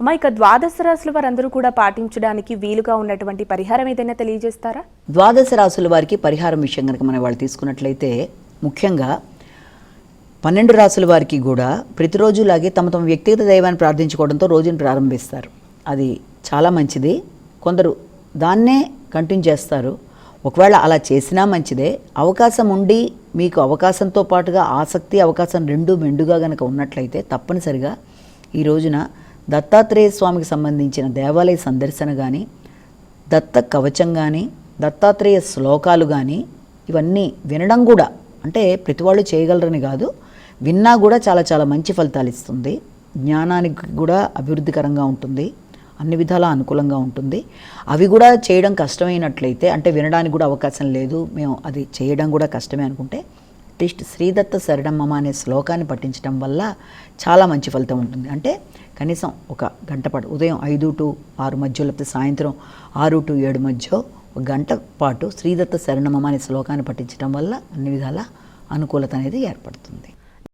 అమ్మా ఇక ద్వాదశ రాశుల వారందరూ కూడా పాటించడానికి వీలుగా ఉన్నటువంటి పరిహారం ఏదైనా తెలియజేస్తారా? ద్వాదశ రాసుల వారికి పరిహారం విషయం కనుక మనం వాళ్ళు తీసుకున్నట్లయితే ముఖ్యంగా పన్నెండు రాసుల వారికి కూడా ప్రతిరోజులాగే తమ తమ వ్యక్తిగత దైవాన్ని ప్రార్థించుకోవడంతో రోజును ప్రారంభిస్తారు. అది చాలా మంచిది. కొందరు దాన్నే కంటిన్యూ చేస్తారు. ఒకవేళ అలా చేసినా మంచిదే. అవకాశం ఉండి మీకు అవకాశంతో పాటుగా ఆసక్తి అవకాశం రెండు మెండుగా కనుక ఉన్నట్లయితే తప్పనిసరిగా ఈ రోజున దత్తాత్రేయ స్వామికి సంబంధించిన దేవాలయ సందర్శన కానీ దత్త కవచం కానీ దత్తాత్రేయ శ్లోకాలు కానీ ఇవన్నీ వినడం కూడా అంటే ప్రతి వాళ్ళు చేయగలరని కాదు విన్నా కూడా చాలా చాలా మంచి ఫలితాలు ఇస్తుంది. జ్ఞానానికి కూడా అభివృద్ధికరంగా ఉంటుంది. అన్ని విధాలా అనుకూలంగా ఉంటుంది. అవి కూడా చేయడం కష్టమైనట్లయితే అంటే వినడానికి కూడా అవకాశం లేదు. మేము అది చేయడం కూడా కష్టమే అనుకుంటే అట్లీస్ట్ శ్రీదత్త శరణమ్మ అనే శ్లోకాన్ని పఠించడం వల్ల చాలా మంచి ఫలితం ఉంటుంది. అంటే కనీసం ఒక గంట పాటు ఉదయం ఐదు టు ఆరు మధ్య లేకపోతే సాయంత్రం ఆరు టు ఏడు మధ్య ఒక గంట పాటు శ్రీదత్త శరణమ్మ అనే శ్లోకాన్ని పఠించడం వల్ల అన్ని విధాల అనుకూలత అనేది ఏర్పడుతుంది.